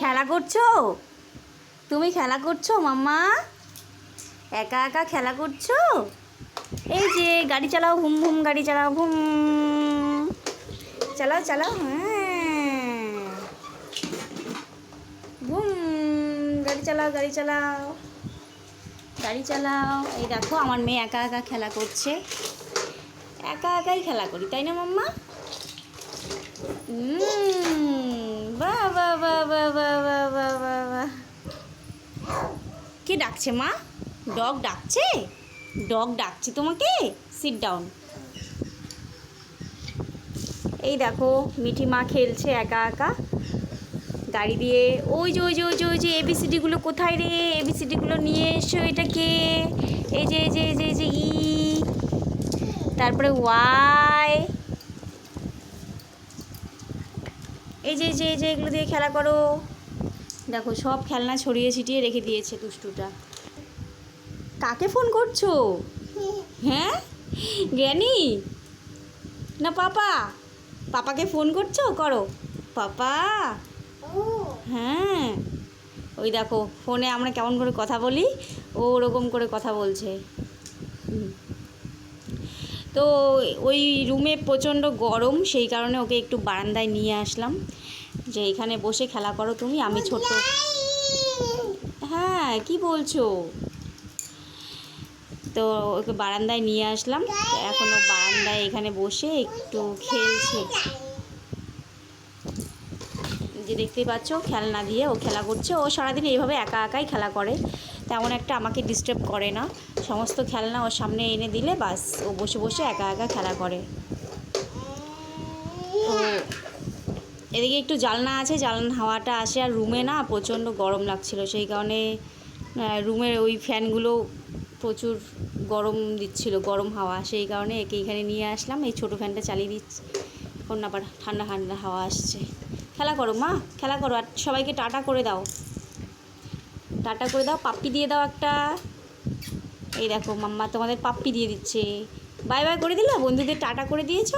খেলা করছ? তুমি খেলা করছ মাম্মা? একা একা খেলা করছ? এই যে গাড়ি চালাও হুম হুম গাড়ি চালাও হুম। চালাও চালাও হ্যাঁ। বুম গাড়ি চালাও গাড়ি চালাও। গাড়ি চালাও। এই দেখো আমার মেয়ে একা একা খেলা করছে। একা একাই খেলা করি তাই না মাম্মা? উম, কে ডাকছে, মা? ডগ ডাকছে? ডগ ডাকছে তোমাকে? সিট ডাউন এই দেখো, মিঠি মা খেলছে একা একা। গাড়ি দিয়ে, ওই যে ওই যে ওই যে ওই যে এবিসিডিগুলো কোথায় রে? এবিসিডিগুলো নিয়ে এসো এটাকে। এই যে এই যে এই যে এই যে, ই। তারপরে, ওয়াই। এই যে এই যে এই যে, এগুলো দিয়ে খেলা করো। দেখো সব খেলনা ছড়িয়ে ছিটিয়ে রেখে দিয়েছে দুষ্টুটা। কাকে ফোন করছ? হ্যাঁ? জ্ঞানী? না পাপা? পাপাকে ফোন করছ? করো। পাপা? হ্যাঁ। ওই দেখো ফোনে আমরা কেমন করে কথা বলি ও ওরকম করে কথা বলছে। তো ওই রুমে প্রচণ্ড গরম, সেই কারণে ওকে একটু বারান্দায় নিয়ে আসলাম। যে এখানে বসে খেলা করো তুমি, আমি ছোট হ্যাঁ কি বলছো? তো ওকে বারান্দায় নিয়ে আসলাম। এখনও বারান্দায় এখানে বসে একটু খেলছে। যে দেখতেই পাচ্ছ, খেলনা দিয়ে ও খেলা করছে। ও সারাদিন এইভাবে একা একাই খেলা করে। তেমন একটা আমাকে ডিস্টার্ব করে না। সমস্ত খেলনা ওর সামনে এনে দিলে বাস, ও বসে বসে একা একা খেলা করে। এদিকে একটু জালনা আছে, জালনা হাওয়াটা আসে আর রুমে না প্রচণ্ড গরম লাগছিল। সেই কারণে রুমের ওই ফ্যানগুলো প্রচুর গরম দিচ্ছিল, গরম হাওয়া। সেই কারণে একে এখানে নিয়ে আসলাম। এই ছোটো ফ্যানটা চালিয়ে দিচ্ছি। এখন আবার ঠান্ডা ঠান্ডা হাওয়া আসছে। খেলা করো, মা, খেলা করো, আর সবাইকে টাটা করে দাও। টাটা করে দাও, পাপ্পি দিয়ে দাও একটা। এই দেখো, মাম্মা তোমাদের পাপ্পি দিয়ে দিচ্ছে। বাই বাই করে দিলা, বন্ধুদের টাটা করে দিয়েছ?